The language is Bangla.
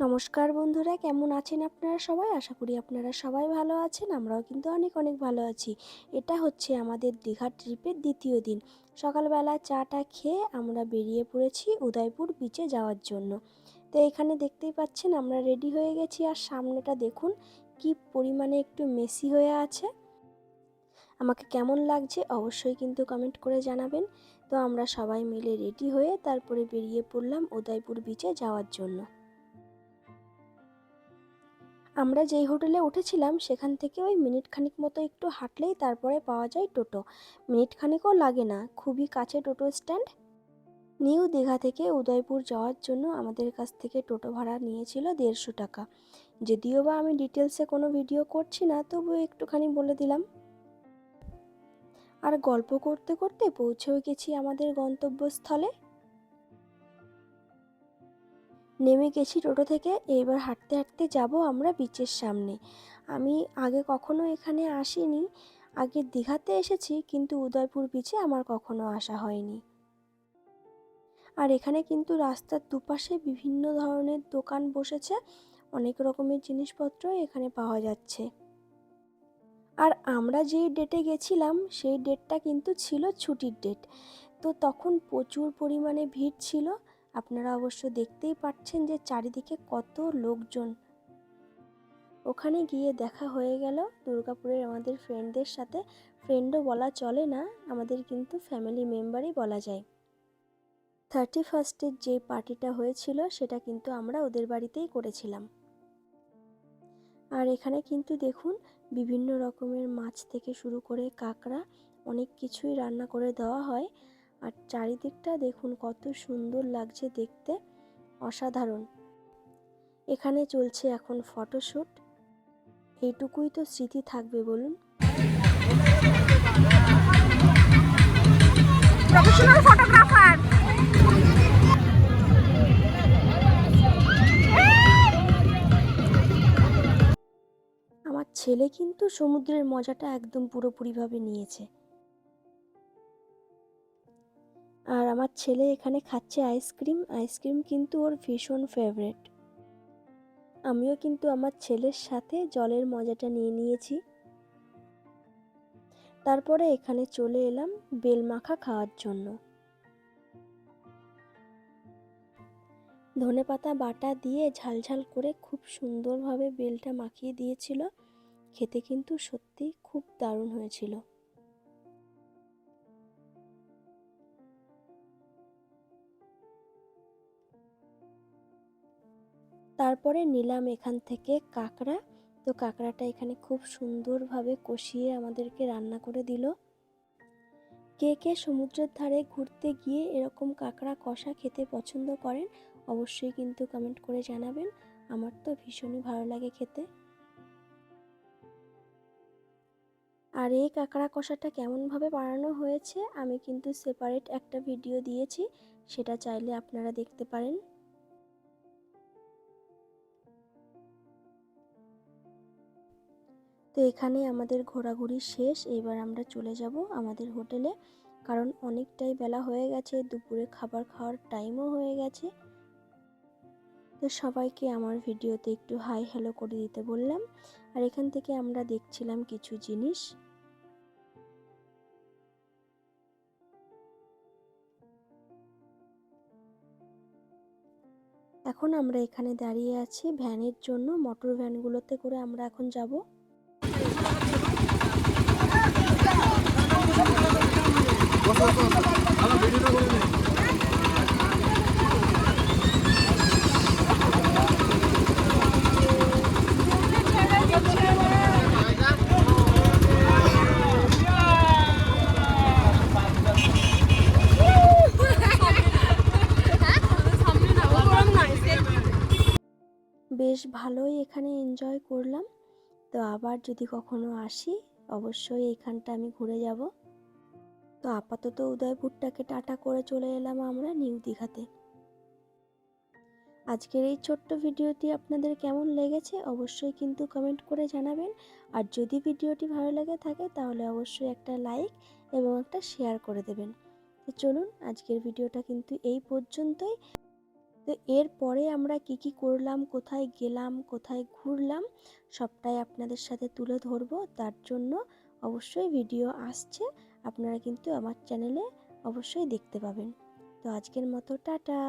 নমস্কার বন্ধুরা, কেমন আছেন আপনারা সবাই? আশা করি আপনারা সবাই ভালো আছেন, আমরাও কিন্তু অনেক অনেক ভালো আছি। এটা হচ্ছে আমাদের দীঘার ট্রিপের দ্বিতীয় দিন। সকালবেলা চাটা খেয়ে আমরা বেরিয়ে পড়েছি উদয়পুর বিচে যাওয়ার জন্য। তো এখানে দেখতেই পাচ্ছেন আমরা রেডি হয়ে গেছি, আর সামনেটা দেখুন কি পরিমাণে একটু মেসি হয়ে আছে। আমাকে কেমন লাগছে অবশ্যই কিন্তু কমেন্ট করে জানাবেন। তো আমরা সবাই মিলে রেডি হয়ে তারপরে বেরিয়ে পড়লাম উদয়পুর বিচে যাওয়ার জন্য। আমরা যেই হোটেলে উঠেছিলাম, সেখান থেকে ওই মিনিট খানিক মতো একটু হাঁটলেই তারপরে পাওয়া যায় টোটো। মিনিট খানিকও লাগে না, খুবই কাছে টোটো স্ট্যান্ড। নিউ দীঘা থেকে উদয়পুর যাওয়ার জন্য আমাদের কাছ থেকে টোটো ভাড়া নিয়েছিল দেড়শো টাকা। যদিও বা আমি ডিটেলসে কোনো ভিডিও করছি না, তবু একটুখানি বলে দিলাম। আর গল্প করতে করতে পৌঁছেও গেছি আমাদের গন্তব্যস্থলে। নেমে গেছি টোটো থেকে, এবার হাঁটতে হাঁটতে যাব আমরা বিচের সামনে। আমি আগে কখনো এখানে আসিনি, আগে দীঘাতে এসেছি, কিন্তু উদয়পুর বিচে আমার কখনো আসা হয়নি। আর এখানে কিন্তু রাস্তার দুপাশে বিভিন্ন ধরনের দোকান বসেছে, অনেক রকমের জিনিসপত্র এখানে পাওয়া যাচ্ছে। আর আমরা যেই ডেটে গেছিলাম, সেই ডেটটা কিন্তু ছিল ছুটির ডেট তো তখন প্রচুর পরিমাণে ভিড় ছিল আপনারা অবশ্য দেখতেই পাচ্ছেন যে চারিদিকে কত লোকজন। ওখানে গিয়ে দেখা হয়ে গেল, দুর্গাপুরের আমাদের ফ্রেন্ডদের সাথে। ফ্রেন্ডও বলা চলে না, আমাদের কিন্তু ফ্যামিলি মেম্বারই বলা যায়। থার্টি ফার্স্টের যে পার্টিটা হয়েছিল, সেটা কিন্তু আমরা ওদের বাড়িতেই করেছিলাম। আর এখানে কিন্তু দেখুন, বিভিন্ন রকমের মাছ থেকে শুরু করে কাঁকড়া, অনেক কিছুই রান্না করে দেওয়া হয়। আর চারিদিকটা দেখুন কত সুন্দর লাগছে দেখতে। অসাধারণ। এখানে চলছে এখন ফটোশ্যুট এইটুকুই তো স্মৃতি থাকবে বলুন। প্রফেশনাল ফটোগ্রাফার আমার ছেলে কিন্তু সমুদ্রের মজাটা একদম পুরোপুরিভাবে নিয়েছে। আর আমার ছেলে এখানে খাচ্ছে আইসক্রিম। আইসক্রিম কিন্তু ওর ভীষণ ফেভারেট আমিও কিন্তু আমার ছেলের সাথে জলের মজাটা নিয়ে নিয়েছি। তারপরে এখানে চলে এলাম বেল মাখা খাওয়ার জন্য। ধনে পাতা বাটা দিয়ে ঝালঝাল করে খুব সুন্দরভাবে বেলটা মাখিয়ে দিয়েছিল। খেতে কিন্তু সত্যি খুব দারুণ হয়েছিল। তারপরে নিলাম এখান থেকে কাঁকড়া। তো কাঁকড়াটা এখানে খুব সুন্দরভাবে কষিয়ে আমাদেরকে রান্না করে দিল। কে কে সমুদ্রের ধারে ঘুরতে গিয়ে এরকম কাঁকড়া কষা খেতে পছন্দ করেন, অবশ্যই কিন্তু কমেন্ট করে জানাবেন। আমার তো ভীষণই ভালো লাগে খেতে। আর এই কাঁকড়া কষাটা কেমনভাবে বানানো হয়েছে, আমি কিন্তু সেপারেট একটা ভিডিও দিয়েছি, সেটা চাইলে আপনারা দেখতে পারেন। তো এখানে আমাদের ঘোরাঘুরি শেষ। এবার আমরা চলে যাব আমাদের হোটেলে। কারণ অনেকটাই বেলা হয়ে গেছে, দুপুরে খাবার খাওয়ার টাইমও হয়ে গেছে। তো সবাইকে আমার ভিডিওতে একটু হাই হ্যালো করে দিতে বললাম। আর এখান থেকে আমরা দেখছিলাম কিছু জিনিস। এখন আমরা এখানে দাঁড়িয়ে আছি ভ্যানের জন্য। মোটর ভ্যানগুলোতে করে আমরা এখন যাব। বেশ ভালোই এখানে এনজয় করলাম। তো আবার যদি কখনো আসি, অবশ্যই এখানটা আমি ঘুরে যাব। তো আপাতত উদয়পুরটাকে টাটা করে চলে এলাম আমরা নিউ দীঘাতে। আজকের এই ছোট্ট ভিডিওটি আপনাদের কেমন লেগেছে অবশ্যই কিন্তু কমেন্ট করে জানাবেন। আর যদি ভিডিওটি ভালো লাগে থাকে তাহলে অবশ্যই একটা লাইক এবং একটা শেয়ার করে দেবেন। তো চলুন আজকের ভিডিওটা কিন্তু এই পর্যন্তই। তো এরপরে আমরা কি কি করলাম, কোথায় গেলাম, কোথায় ঘুরলাম সবটাই আপনাদের সাথে তুলে ধরবো। তার জন্য অবশ্যই ভিডিও আসছে। আপনারা কিন্তু আমার চ্যানেলে অবশ্যই দেখতে পাবেন। তো আজকের মতো টাটা!